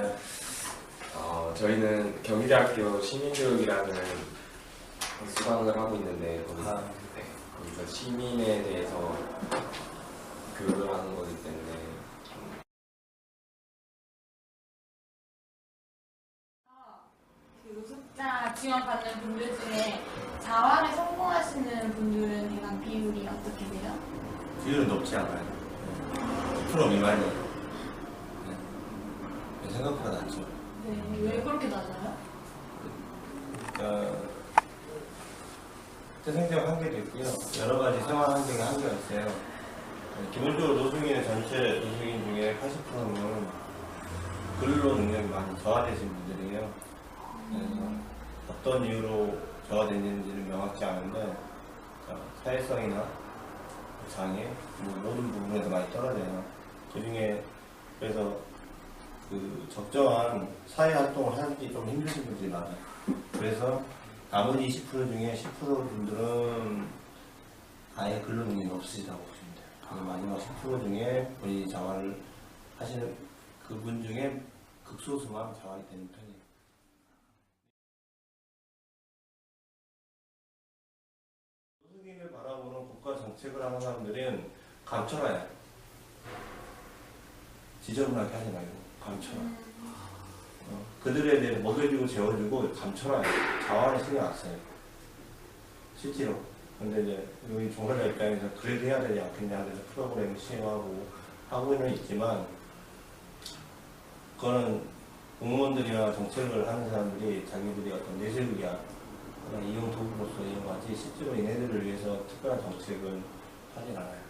네. 어, 저희는 경기대학교 시민교육이라는 수강을 하고 있는데 거기, 아. 네, 거기서 시민에 대해서 교육을 하는 거기 때문에 좀그 지원받는 분들 중에 자활에 성공하시는 분들은 대강 비율이 어떻게 돼요? 비율은 높지 않아요. 10% 미만이에요. 네. 생각보다 낮죠. 네, 왜 그렇게 낮아요? 어, 태생적 한계도 있고요. 여러 가지 생활 환경에 한계가 있어요. 네, 기본적으로 노숙인의 전체 노숙인 중에 80%는 근로 능력이 많이 저하되신 분들이에요. 그래서 어떤 이유로 저하됐는지는 명확치 않은데 자, 사회성이나 장애 뭐 모든 부분에서 많이 떨어져요. 그 중에 그래서 그 적정한 사회 활동을 하기 좀 힘드신 분들이 많아요. 그래서 나머지 20% 중에 10% 분들은 아예 근로 능력이 없으시다고 보시면 돼요. 그 마지막 10% 중에 본인이 자활을 하시는 그분 중에 극소수만 자활이 되는 편이에요. 소득인을 바라보는 국가 정책을 하는 사람들은 감춰놔요. 지저분하게 하지 말고 감춰놔. 어, 그들에 대해 먹여주고 재워주고 감춰놔요. 자원에 신경 안 써요. 실제로. 근데 이제 여기 종사자 입장에서 그래도 해야 되지 않겠냐 그래서 프로그램 시행하고 하고는 있지만 그거는 공무원들이나 정책을 하는 사람들이 자기들이 어떤 내세우기야 그냥 이용 도구로서 이용하지 실제로 얘네들을 위해서 특별한 정책은 하진 않아요.